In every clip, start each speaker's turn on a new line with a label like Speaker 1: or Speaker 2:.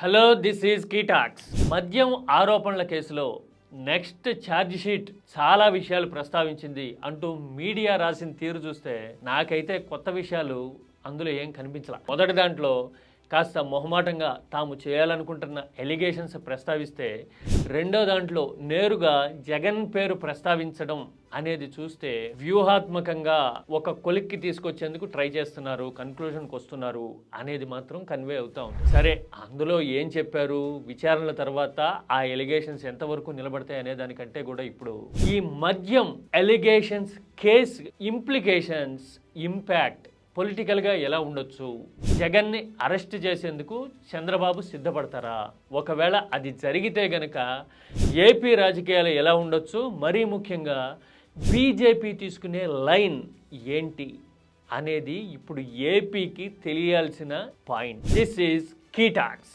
Speaker 1: Hello this is కీటాక్స్. మద్యం ఆరోపణల కేసులో నెక్స్ట్ ఛార్జ్ షీట్ చాలా విషయాలు ప్రస్తావించింది అంటూ మీడియా రాసిన తీరు చూస్తే నాకైతే కొత్త విషయాలు అందులో ఏం కనిపించలా. మొదటి దాంట్లో కాస్త మొహమాటంగా తాము చేయాలనుకుంటున్న ఎలిగేషన్స్ ప్రస్తావిస్తే రెండో దాంట్లో నేరుగా జగన్ పేరు ప్రస్తావించడం అనేది చూస్తే వ్యూహాత్మకంగా ఒక కొలిక్కి తీసుకొచ్చేందుకు ట్రై చేస్తున్నారు కన్క్లూజన్కి వస్తున్నారు అనేది మాత్రం కన్వే అవుతా ఉంది. సరే అందులో ఏం చెప్పారు? విచారణల తర్వాత ఆ ఎలిగేషన్స్ ఎంతవరకు నిలబడతాయి అనే దానికంటే కూడా ఇప్పుడు ఈ మద్యం ఎలిగేషన్స్ కేస్ ఇంప్లికేషన్స్ ఇంపాక్ట్ పొలిటికల్గా ఎలా ఉండొచ్చు? జగన్ని అరెస్ట్ చేసేందుకు చంద్రబాబు సిద్ధపడతారా? ఒకవేళ అది జరిగితే గనక ఏపీ రాజకీయాలు ఎలా ఉండొచ్చు? మరీ ముఖ్యంగా బీజేపీ తీసుకునే లైన్ ఏంటి? అనేది ఇప్పుడు ఏపీకి తెలియాల్సిన పాయింట్. దిస్ ఈజ్ కీటాక్స్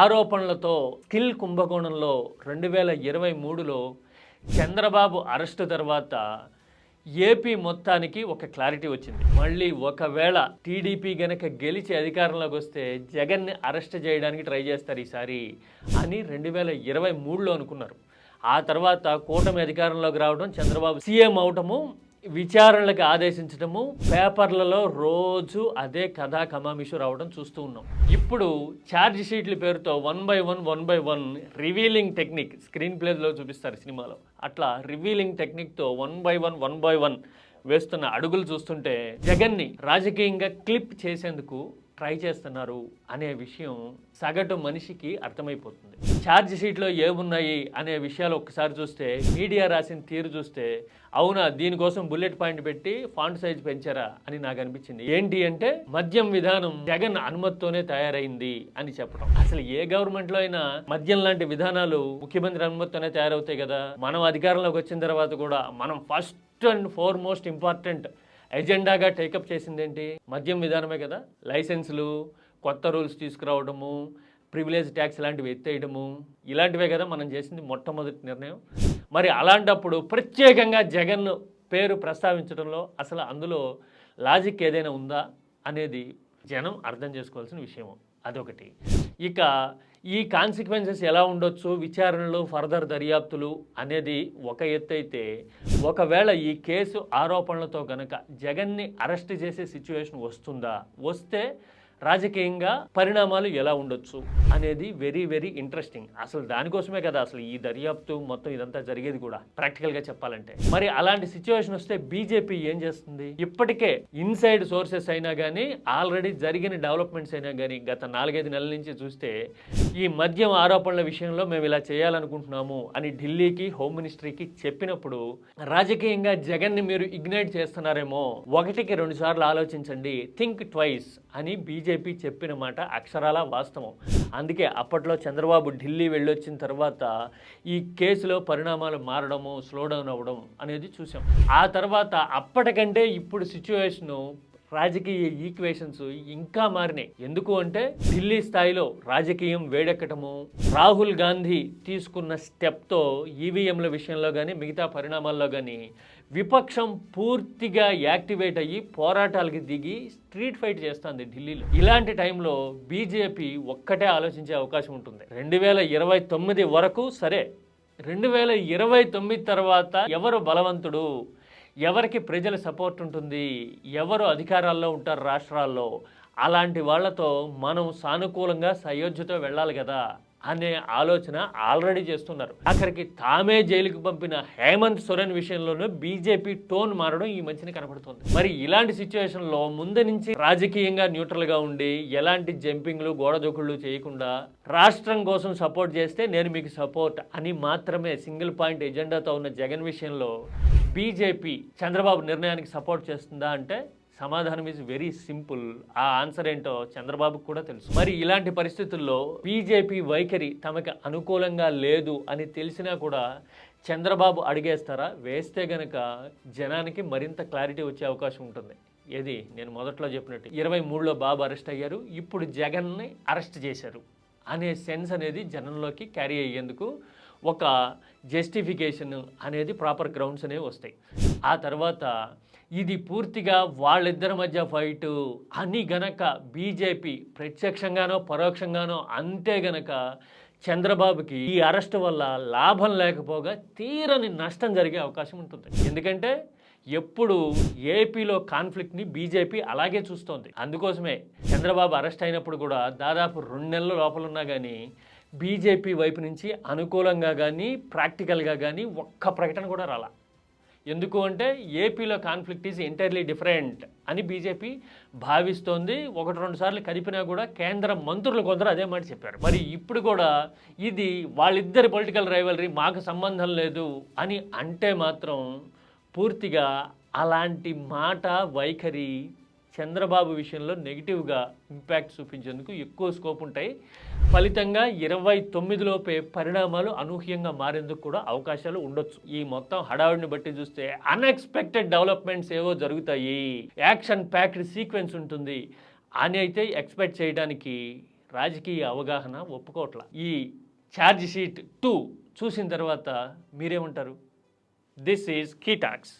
Speaker 1: ఆరోపణలతో స్కిల్ కుంభకోణంలో రెండు వేల ఇరవై మూడులో చంద్రబాబు అరెస్టు తర్వాత ఏపీ మొత్తానికి ఒక క్లారిటీ వచ్చింది. మళ్ళీ ఒకవేళ టీడీపీ గనక గెలిచి అధికారంలోకి వస్తే జగన్ని అరెస్ట్ చేయడానికి ట్రై చేస్తారు ఈసారి అని రెండు వేల ఇరవై మూడులో అనుకున్నారు. ఆ తర్వాత కూటమి అధికారంలోకి రావడం చంద్రబాబు సీఎం అవటము విచారణలకు ఆదేశించడము పేపర్లలో రోజు అదే కథా కమామిషు రావడం చూస్తూ ఉన్నాం. ఇప్పుడు ఛార్జ్ షీట్ల పేరుతో one by one one by one revealing technique screen ప్లేస్లో చూపిస్తారు సినిమాలో. అట్లా revealing టెక్నిక్తో one by one one by one వేస్తున్న అడుగులు చూస్తుంటే జగన్ని రాజకీయంగా క్లిప్ చేసేందుకు ట్రై చేస్తున్నారు అనే విషయం సగటు మనిషికి అర్థమైపోతుంది. ఛార్జ్ షీట్లో ఏమున్నాయి అనే విషయాలు ఒక్కసారి చూస్తే మీడియా రాసిన తీరు చూస్తే అవునా దీనికోసం బుల్లెట్ పాయింట్ పెట్టి ఫాంట్ సైజ్ పెంచారా అని నాకు అనిపించింది. ఏంటి అంటే మద్యం విధానం జగన్ అనుమతితోనే తయారైంది అని చెప్పడం అసలు ఏ గవర్నమెంట్లో అయినా మద్యం లాంటి విధానాలు ముఖ్యమంత్రి అనుమతితోనే తయారవుతాయి కదా? మనం అధికారంలోకి వచ్చిన తర్వాత కూడా మనం first and foremost important ఎజెండాగా టేకప్ చేసింది ఏంటి మద్యం విధానమే కదా. లైసెన్సులు కొత్త రూల్స్ తీసుకురావడము ప్రివిలేజ్ ట్యాక్స్ లాంటివి ఎత్తేయడము ఇలాంటివే కదా మనం చేసింది మొట్టమొదటి నిర్ణయం. మరి అలాంటప్పుడు ప్రత్యేకంగా జగన్ పేరు ప్రస్తావించడంలో అసలు అందులో లాజిక్ ఏదైనా ఉందా అనేది జనం అర్థం చేసుకోవాల్సిన విషయం అదొకటి. ఇక ఈ కాన్సిక్వెన్సెస్ ఎలా ఉండొచ్చు? విచారణలు ఫర్దర్ దర్యాప్తులు అనేది ఒక ఎత్తైతే ఒకవేళ ఈ కేసు ఆరోపణలతో గనక జగన్ని అరెస్ట్ చేసే సిచ్యువేషన్ వస్తుందా? వస్తే రాజకీయంగా పరిణామాలు ఎలా ఉండొచ్చు అనేది వెరీ వెరీ ఇంట్రెస్టింగ్ అసలు దానికోసమే కదా అసలు ఈ దర్యాప్తు మొత్తం ఇదంతా జరిగేది కూడా ప్రాక్టికల్గా చెప్పాలంటే. మరి అలాంటి సిచ్యువేషన్ వస్తే బీజేపీ ఏం చేస్తుంది? ఇప్పటికే ఇన్సైడ్ సోర్సెస్ అయినా కానీ ఆల్రెడీ జరిగిన డెవలప్మెంట్స్ అయినా కానీ గత నాలుగైదు నెలల నుంచి చూస్తే ఈ మద్యం ఆరోపణల విషయంలో మేము ఇలా చేయాలనుకుంటున్నాము అని ఢిల్లీకి హోమ్ మినిస్ట్రీకి చెప్పినప్పుడు రాజకీయంగా జగన్ని మీరు ఇగ్నైట్ చేస్తున్నారేమో ఒకటికి రెండు సార్లు ఆలోచించండి థింక్ ట్వైస్ అని బీజేపీ చెప్పిన మాట అక్షరాల వాస్తవం. అందుకే అప్పట్లో చంద్రబాబు ఢిల్లీ వెళ్ళొచ్చిన తర్వాత ఈ కేసులో పరిణామాలు మారడము స్లో డౌన్ అవ్వడం అనేది చూసాం. ఆ తర్వాత అప్పటికంటే ఇప్పుడు సిచ్యువేషను రాజకీయ ఈక్వేషన్స్ ఇంకా మారినాయి. ఎందుకు అంటే ఢిల్లీ స్థాయిలో రాజకీయం వేడెక్కటము రాహుల్ గాంధీ తీసుకున్న స్టెప్తో ఈవీఎంల విషయంలో కానీ మిగతా పరిణామాల్లో కానీ విపక్షం పూర్తిగా యాక్టివేట్ అయ్యి పోరాటాలకి దిగి స్ట్రీట్ ఫైట్ చేస్తుంది ఢిల్లీలో. ఇలాంటి టైంలో బీజేపీ ఒక్కటే ఆలోచించే అవకాశం ఉంటుంది. రెండు వేల ఇరవై తొమ్మిది వరకు సరే రెండు వేల ఇరవై తొమ్మిది తర్వాత ఎవరు బలవంతుడు? ఎవరికి ప్రజల సపోర్ట్ ఉంటుంది? ఎవరు అధికారాల్లో ఉంటారు రాష్ట్రాల్లో? అలాంటి వాళ్ళతో మనం సానుకూలంగా సయోధ్యతో వెళ్ళాలి కదా అనే ఆలోచన ఆల్రెడీ చేస్తున్నారు. అక్కడికి తామే జైలుకు పంపిన హేమంత్ సోరెన్ విషయంలోనూ బీజేపీ టోన్ మారడం ఈ మధ్యన కనపడుతుంది. మరి ఇలాంటి సిచ్యువేషన్లో ముందు నుంచి రాజకీయంగా న్యూట్రల్గా ఉండి ఎలాంటి జంపింగ్లు గోడదొకుళ్ళు చేయకుండా రాష్ట్రం కోసం సపోర్ట్ చేస్తే నేను మీకు సపోర్ట్ అని మాత్రమే సింగిల్ పాయింట్ ఎజెండాతో ఉన్న జగన్ విషయంలో బీజేపీ చంద్రబాబు నిర్ణయానికి సపోర్ట్ చేస్తుందా అంటే సమాధానం ఈజ్ వెరీ సింపుల్ ఆ ఆన్సర్ ఏంటో చంద్రబాబుకు కూడా తెలుసు. మరి ఇలాంటి పరిస్థితుల్లో బీజేపీ వైఖరి తమకి అనుకూలంగా లేదు అని తెలిసినా కూడా చంద్రబాబు అడిగేస్తారా? వేస్తే గనక జనానికి మరింత క్లారిటీ వచ్చే అవకాశం ఉంటుంది. ఏది? నేను మొదట్లో చెప్పినట్టు ఇరవై మూడులో బాబు అరెస్ట్ అయ్యారు. ఇప్పుడు జగన్ని అరెస్ట్ చేశారు అనే సెన్స్ అనేది జనంలోకి క్యారీ అయ్యేందుకు ఒక జస్టిఫికేషన్ అనేది ప్రాపర్ గ్రౌండ్స్ అనేవి వస్తాయి. ఆ తర్వాత ఇది పూర్తిగా వాళ్ళిద్దరి మధ్య ఫైటు అని గనక బీజేపీ ప్రత్యక్షంగానో పరోక్షంగానో అంతే గనక చంద్రబాబుకి ఈ అరెస్ట్ వల్ల లాభం లేకపోగా తీరని నష్టం జరిగే అవకాశం ఉంటుంది. ఎందుకంటే ఎప్పుడు ఏపీలో కాన్ఫ్లిక్ట్ని బీజేపీ అలాగే చూస్తోంది. అందుకోసమే చంద్రబాబు అరెస్ట్ అయినప్పుడు కూడా దాదాపు రెండు నెలల లోపలున్నా కానీ బీజేపీ వైపు నుంచి అనుకూలంగా కానీ ప్రాక్టికల్గా కానీ ఒక్క ప్రకటన కూడా రాలా. ఎందుకు అంటే ఏపీలో కాన్ఫ్లిక్ట్ ఈజ్ ఎంటైర్లీ డిఫరెంట్ అని బీజేపీ భావిస్తోంది. ఒకటి రెండు సార్లు కలిపినా కూడా కేంద్ర మంత్రులు కొందరు అదే మాట చెప్పారు. మరి ఇప్పుడు కూడా ఇది వాళ్ళిద్దరి పొలిటికల్ రైవలరీ మాకు సంబంధం లేదు అని అంటే మాత్రం పూర్తిగా అలాంటి మాట వైఖరి చంద్రబాబు విషయంలో నెగిటివ్గా ఇంపాక్ట్ చూపించేందుకు ఎక్కువ స్కోప్ ఉంటాయి. ఫలితంగా ఇరవై తొమ్మిదిలోపే పరిణామాలు అనూహ్యంగా మారేందుకు కూడా అవకాశాలు ఉండొచ్చు. ఈ మొత్తం హడావుడిని బట్టి చూస్తే అన్ఎక్స్పెక్టెడ్ డెవలప్మెంట్స్ ఏవో జరుగుతాయి. యాక్షన్ ప్యాక్డ్ సీక్వెన్స్ ఉంటుంది. అని అయితే ఎక్స్పెక్ట్ చేయడానికి రాజకీయ అవగాహన ఒప్పుకోవట్ల. ఈ ఛార్జ్ షీట్ టూ చూసిన తర్వాత మీరేమంటారు? This is కీటాక్స్